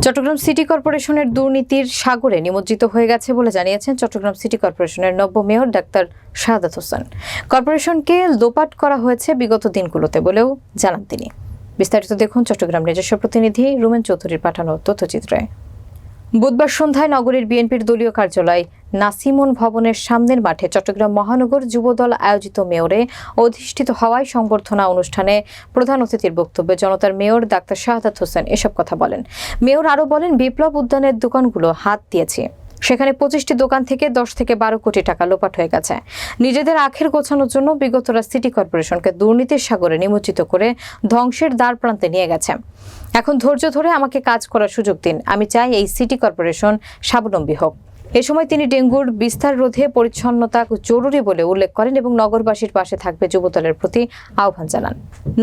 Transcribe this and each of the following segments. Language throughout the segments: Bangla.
চট্টগ্রাম সিটি কর্পোরেশনের দুর্নীতির সাগরে নিমজ্জিত হয়ে গেছে বলে জানিয়েছেন চট্টগ্রাম সিটি কর্পোরেশনের নব্য মেয়র ডাক্তার শাহাদাত হোসেন। কর্পোরেশনকে লোপাট করা হয়েছে বিগত দিনগুলোতে বলেও জানান তিনি। বিস্তারিত দেখুন চট্টগ্রাম নিজস্ব প্রতিনিধি রুমেন চৌধুরীর পাঠানো তথ্যচিত্রে। বুধবার সন্ধ্যায় নগরীর বিএনপির দলীয় কার্যালয় নাসিমন ভবনের সামনের মাঠে চট্টগ্রাম মহানগর যুবদল আয়োজিত মেয়রে অধিষ্ঠিত হওয়ায় সংবর্ধনা অনুষ্ঠানে প্রধান অতিথির বক্তব্যে জনতার মেয়র ডাক্তার শাহাদাত হোসেন এসব কথা বলেন। মেয়র আরও বলেন, বিপ্লব উদ্যানের দোকানগুলো হাত দিয়েছে। সেখানে পঁচিশটি দোকান থেকে দশ থেকে বারো কোটি টাকা লোপাট হয়ে গেছে। নিজেদের আখের গোছানোর জন্য বিগতরা সিটি কর্পোরেশনকে দুর্নীতির সাগরে নিমজ্জিত করে ধ্বংসের দ্বার প্রান্তে নিয়ে গেছে। এখন ধৈর্য ধরে আমাকে কাজ করার সুযোগ দিন। আমি চাই এই সিটি কর্পোরেশন স্বাবলম্বী হোক। এ সময় তিনি ডেঙ্গুর বিস্তার রোধে পরিচ্ছন্নতা জরুরি বলে উল্লেখ করেন এবং নগরবাসীর পাশে থাকবে যুবদলের প্রতি আহ্বান জানান।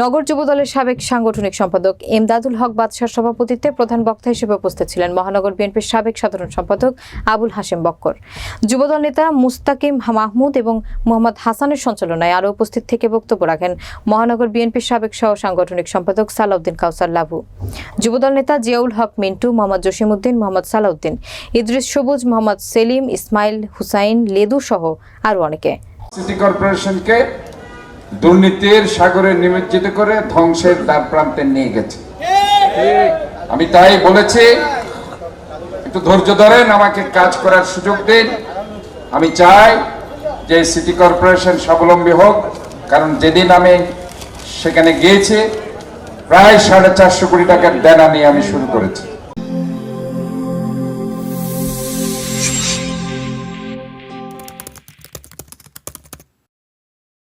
নগর যুবদলের সাবেক সাংগঠনিক সম্পাদক এমদাদুল হক বাদশার সভাপতিত্বে প্রধান বক্তা হিসেবে উপস্থিত ছিলেন মহানগর বিএনপির সাবেক সাধারণ সম্পাদক আবুল হাশেম বক্কর। যুবদল নেতা মুস্তাকিম মাহমুদ এবং মোহাম্মদ হাসানের সঞ্চালনায় আরও উপস্থিত থেকে বক্তব্য রাখেন মহানগর বিএনপির সাবেক সহ সাংগঠনিক সম্পাদক সালাউদ্দিন কাউসার লাভু যুবদল নেতা জিয়াউল হক মিন্টু, মোহাম্মদ জসিমউদ্দিন, মোহাম্মদ সালাউদ্দিন, ইদ্রিস সবুজ, মোহাম্মদ সেলিম, ইসমাইল হুসাইন, লেদু সহ আরও অনেকে। সিটি কর্পোরেশনকে দুর্নীতির সাগরে নিমজ্জিত করে ধ্বংসের দ্বার প্রান্তে নিয়ে গেছে। আমি তাই বলেছি, একটু ধৈর্য ধরেন, আমাকে কাজ করার সুযোগ দিন। আমি চাই যে সিটি কর্পোরেশন স্বাবলম্বী হোক, কারণ যেদিন আমি সেখানে গিয়েছি, প্রায় সাড়ে চারশো কোটি টাকার দেনা নিয়ে আমি শুরু করেছি।